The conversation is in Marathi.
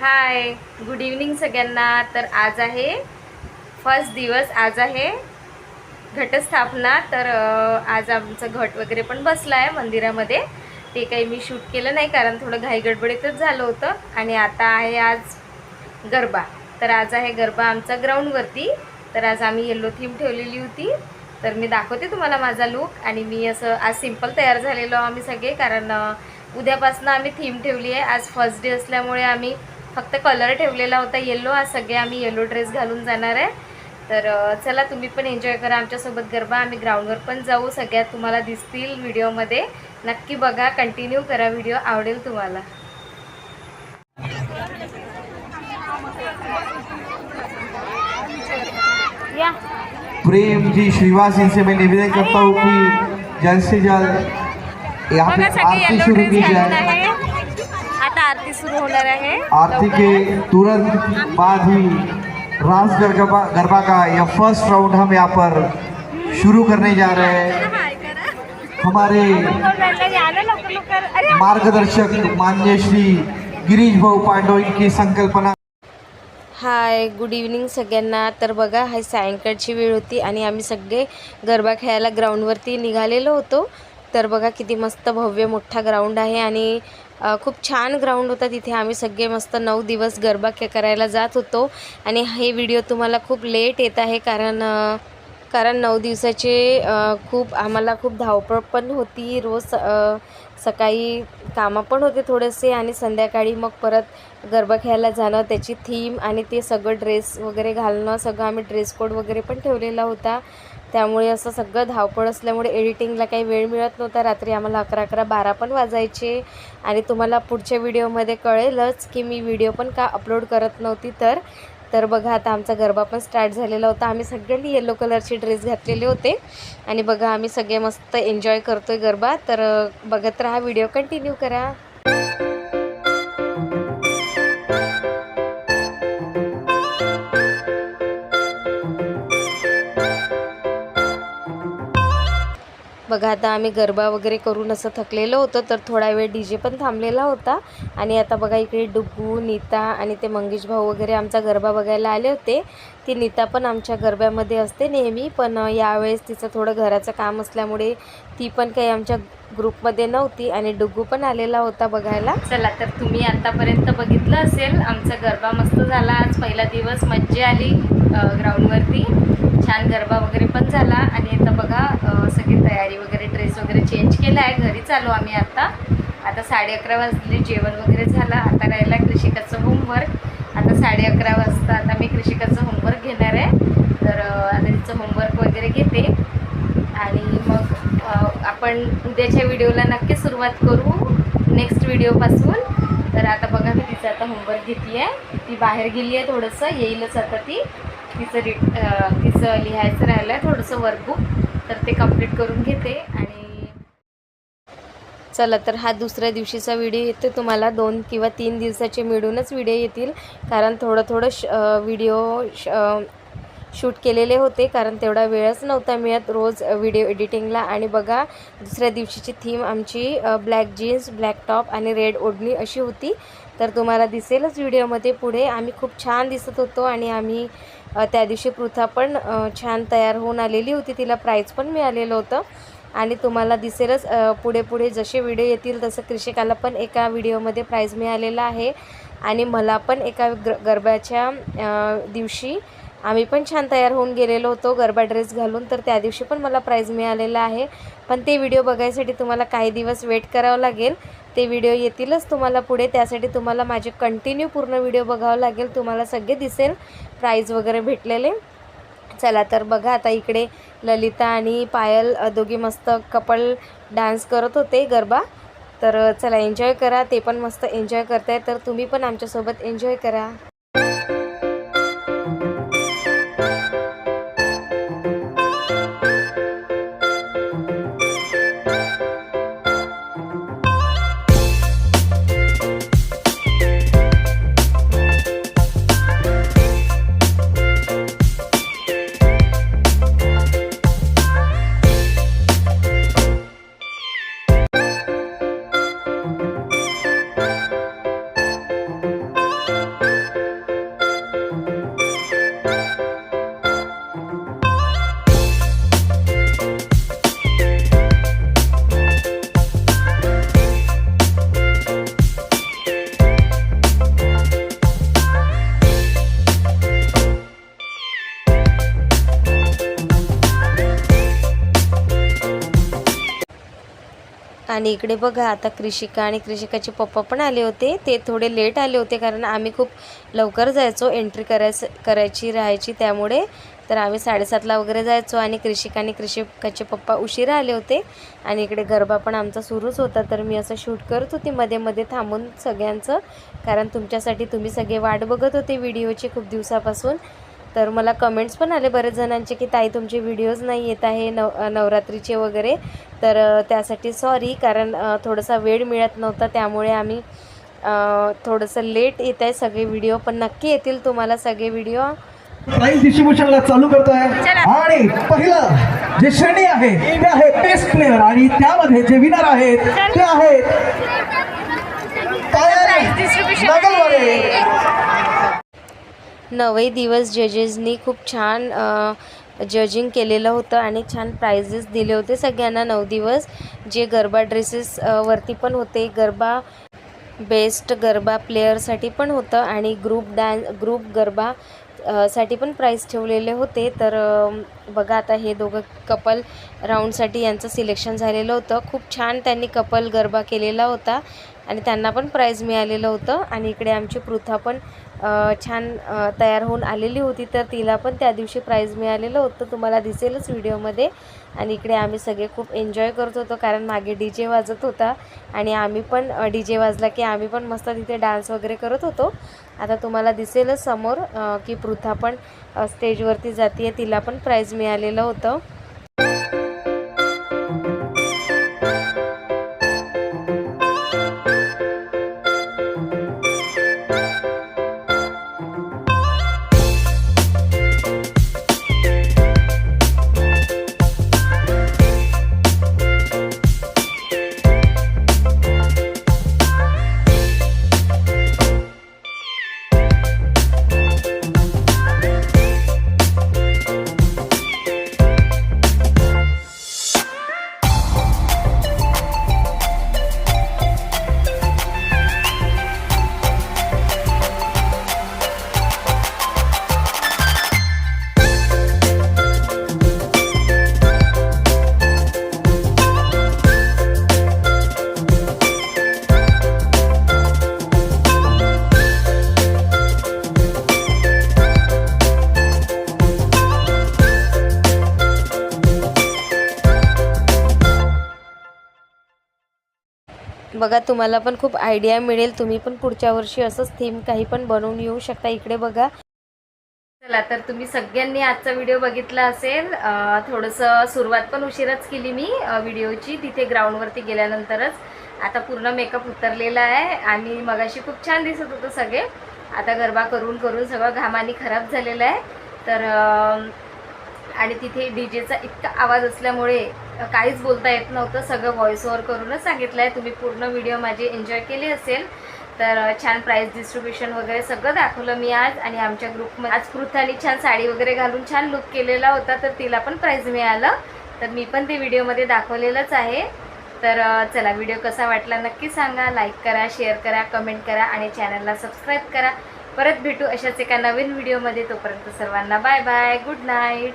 हाय गुड इव्हनिंग सगळ्यांना. तर आज आहे फर्स्ट दिवस आज आहे घटस्थापना. तर आज आमचं घट वगैरे पण बसलं आहे मंदिरामध्ये. ते काही मी शूट केलं नाही कारण थोडं घाईगडबडीतच झालं होतं. आणि आता आहे आज गरबा. तर आज आहे गरबा आमचा ग्राउंडवरती. तर आज आम्ही येल्लो थीम ठेवलेली होती. तर मी दाखवते तुम्हाला माझा लुक आणि मी असं आज सिंपल तयार झालेलो आम्ही सगळे कारण उद्यापासून आम्ही थीम ठेवली आहे. आज फर्स्ट डे असल्यामुळे आम्ही फक्त कलर ठेवलेला होता येल्लो आज सगळे आम्ही येल्लो ड्रेस घालून जाणार आहे. तर चला तुम्ही पण एन्जॉय करा आमच्यासोबत गरबा आम्ही ग्राउंडवर पण जाऊ सगळ्यात तुम्हाला दिसतील व्हिडिओमध्ये नक्की बघा कंटिन्यू करा व्हिडिओ आवडेल तुम्हाला. प्रेम जी श्रीवास इनसे मैं निवेदन करता हूँ कि जल्द से जल्द यहाँ पे आरती शुरू की जाए। आरती सुरू होणार आहे. आरती के तुरंत बाद ही रास गरबा गरबा का यह फर्स्ट राउंड हम यहाँ पर शुरू करने जा रहे हैं। हमारे मार्गदर्शक मान्य श्री गिरीश भाऊ पांडव इनकी संकल्पना। हाय गुड इव्हनिंग सगळ्यांना. तर बघा हाय सायंकाळची वेळ होती आणि आम्ही सगळे गरबा खेळायला ग्राउंडवरती निघालेलो होतो. तर बघा किती मस्त भव्य मोठा ग्राउंड आहे आणि खूप छान ग्राउंड होता तिथे. आम्ही सगळे मस्त नऊ दिवस गरबा खे करायला जात होतो. आणि हे व्हिडिओ तुम्हाला खूप लेट येत आहे कारण कारण नऊ दिवसाचे खूप आम्हाला खूप धावपळ पण होती. रोज सकाळी कामं पण होते थोडेसे आणि संध्याकाळी मग परत गरबा खेळायला जाणं त्याची थीम आणि ते सगळं ड्रेस वगैरे घालणं सगळं आम्ही ड्रेस कोड वगैरे पण ठेवलेला होता. त्यामुळे असं सगळं धावपळ असल्यामुळे एडिटिंगला काही वेळ मिळत नव्हता. रात्री आम्हाला अकरा अकरा बारा पण वाजायचे. आणि तुम्हाला पुढच्या व्हिडिओमध्ये कळेलच की मी व्हिडिओ पण का अपलोड करत नव्हती तर. तर बघा आता आमचा गरबा पण स्टार्ट झालेला होता. आम्ही सगळ्यांनी येलो कलरचे ड्रेस घातलेले होते. आणि बघा आम्ही सगळे मस्त एन्जॉय करतोय गरबा. तर बघत राहा व्हिडिओ कंटिन्यू करा. बघा आता आम्ही गरबा वगैरे करून असं थकलेलो होतो तर थोडा वेळ डी जे पण थांबलेला होता. आणि आता बघा इकडे डुग्गू नीता आणि ते मंगेश भाऊ वगैरे आमचा गरबा बघायला आले होते. ती नीता पण आमच्या गरब्यामध्ये असते नेहमी पण यावेळेस तिचं थोडं घराचं काम असल्यामुळे ती पण काही आमच्या ग्रुपमध्ये नव्हती आणि डुग्गू पण आलेला होता बघायला. चला तर तुम्ही आतापर्यंत बघितलं असेल आमचा गरबा मस्त झाला. आज पहिला दिवस मज्जा आली ग्राउंडवरती छान गरबा वगैरे पण झाला. आणि आता बघा सगळी तयारी वगैरे. चेंज केला आहे. घरी चालू आम्ही आता. आता साडे अकरा वाजले जेवण वगैरे झालं. आता राहिला कृषिकाचं होमवर्क आता साडे अकरा वाजता आता मी कृषिकाचं होमवर्क घेणार आहे. तर आता तिचं होमवर्क वगैरे घेते. आणि मग आपण उद्याच्या व्हिडिओला नक्की सुरुवात करू. नेक्स्ट व्हिडिओपासून तर आता बघा मी तिचं आता होमवर्क घेते आहे ती बाहेर गेली आहे थोडंसं. येईलच आता ती. तिचं रि तिचं लिहायचं राहिलं आहे थोडंसं वर्कबुक तर ते कंप्लीट करून घेते. आणि चला तर हा दुसऱ्या दिवशीचा व्हिडिओ येतो. तुम्हाला दोन किंवा तीन दिवसाचे मिळूनच व्हिडिओ येतील. कारण थोडं थोडं श व्हिडिओ श शूट केलेले होते. कारण तेवढा वेळच नव्हता मिळत. रोज व्हिडिओ एडिटिंगला आणि बघा दुसऱ्या दिवशीची थीम आमची ब्लॅक जीन्स ब्लॅक टॉप आणि रेड ओढणी अशी होती. तर तुम्हाला दिसेलच व्हिडिओमध्ये पुढे. आम्ही खूप छान दिसत होतो आणि आम्ही त्या दिवशी पृथा पण छान तयार होऊन आलेली होती. तिला प्राईज पण मिळालेलं होतं. आणि तुम्हाला दिसेलच पुढे पुढे जसे व्हिडिओ येतील तसं कृषिकाला पण एका व्हिडिओमध्ये प्राईज मिळालेला आहे. आणि मला पण एका ग गरब्याच्या दिवशी आम्ही पण छान तयार होऊन गेलेलो होतो गरबा ड्रेस घालून. तर त्या दिवशी पण मला प्राईज मिळालेला आहे. पण ते व्हिडिओ बघायसाठी तुम्हाला काही दिवस वेट करावं लागेल. ते व्हिडिओ येतीलच तुम्हाला पुढे. त्यासाठी तुम्हाला माझे कंटिन्यू पूर्ण व्हिडिओ बघावं लागेल. तुम्हाला सगळे दिसेल. प्राईज वगैरे भेटलेले. चला तर बघा आता इकडे ललिता आणि पायल दोघी मस्त कपल डान्स करत होते गरबा. तर चला एन्जॉय करा. ते पण मस्त एन्जॉय करताय तर तुम्ही पण आमच्यासोबत एन्जॉय करा. आणि इकडे बघा आता कृषिका आणि कृषिकाचे पप्पा पण आले होते. ते थोडे लेट आले होते कारण आम्ही खूप लवकर जायचो एंट्री करायचं करायची राहायची त्यामुळे. तर आम्ही साडेसातला वगैरे जायचो आणि कृषिका आणि कृषिकाचे पप्पा उशिरा आले होते. आणि इकडे गरबा पण आमचा सुरूच होता. तर मी असं शूट करत होती मध्ये मध्ये थांबून सगळ्यांचं. कारण तुमच्यासाठी तुम्ही सगळे वाट बघत होते व्हिडिओची खूप दिवसापासून. तर मला कमेंट्स पण आले बरेच जणांचे की ताई तुमचे व्हिडिओज नाही येत आहे नव नवरात्रीचे वगैरे. तर त्यासाठी सॉरी कारण थोडासा वेळ मिळत नव्हता त्यामुळे आम्ही थोडंसं लेट येत आहे सगळे व्हिडिओ पण नक्की येतील तुम्हाला सगळे व्हिडिओ प्राइस डिस्ट्रीब्युशनला चालू करतोय. आणि पहिलं जे श्रेणी आहे ते आहे बेस्ट प्लेअर आणि त्यामध्ये जे विनर आहेत ते आहेत पायल नागलवाडे नवही दिवस जजेसनी खूप छान जजिंग केलेलं होतं आणि छान प्राइजेस दिले होते सगळ्यांना नऊ दिवस. जे गरबा ड्रेसेस वरती पण होते गरबा बेस्ट गरबा प्लेअरसाठी पण होतं आणि ग्रुप डान्स ग्रुप गरबा साठी पण प्राईज ठेवलेले होते. तर बघा आता हे दोघं कपल राऊंडसाठी यांचं सिलेक्शन झालेलं होतं. खूप छान त्यांनी कपल गरबा केलेला होता. आणि त्यांना पण प्राईज मिळालेलं होतं. आणि इकडे आमची पृथा पण छान तयार होऊन आलेली होती. तर तिला पण त्या दिवशी प्राईज मिळालेलं होतं. तुम्हाला दिसेलच व्हिडिओमध्ये. आणि इकडे आम्ही सगळे खूप एन्जॉय करत होतो कारण मागे डी जे वाजत होता. आणि आम्ही पण डी जे वाजला की आम्ही पण मस्त तिथे डान्स वगैरे करत होतो. आता तुम्हाला दिसेलच समोर की पृथा पण स्टेजवरती जाते तिला पण प्राईज मिळालेलं होतं. बघा तुम्हाला पण खूप आयडिया मिळेल. तुम्ही पण पुढच्या वर्षी असंच थीम काही पण बनवून येऊ शकता. इकडे बघा. चला तर तुम्ही सगळ्यांनी आजचा व्हिडिओ बघितला असेल. थोडंसं सुरुवात पण उशिराच केली मी व्हिडिओची तिथे ग्राउंडवरती गेल्यानंतरच. आता पूर्ण मेकअप उतरलेला आहे आणि मगाशी खूप छान दिसत होतं सगळे. आता गरबा करून करून सगळं घामाने खराब झालेलं आहे. तर आणि तिथे डी जेचा इतका आवाज असल्यामुळे काहीच बोलता येत नव्हतं. सगळं व्हॉइस ओव्हर करूनच सांगितलं आहे तुम्ही पूर्ण व्हिडिओ माझे एन्जॉय केले असेल तर छान प्राईज डिस्ट्रीब्युशन वगैरे सगळं दाखवलं मी आज. आणि आमच्या ग्रुपमध्ये आज पृथानी छान साडी वगैरे घालून छान लुक केलेला होता तर तिला पण प्राईज मिळालं. तर मी पण ते व्हिडिओमध्ये दाखवलेलंच आहे. तर चला व्हिडिओ कसा वाटला नक्की सांगा. लाईक करा शेअर करा कमेंट करा आणि चॅनलला सबस्क्राईब करा. परत भेटू अशाच एका नवीन व्हिडिओमध्ये तोपर्यंत सर्वांना बाय बाय गुड नाईट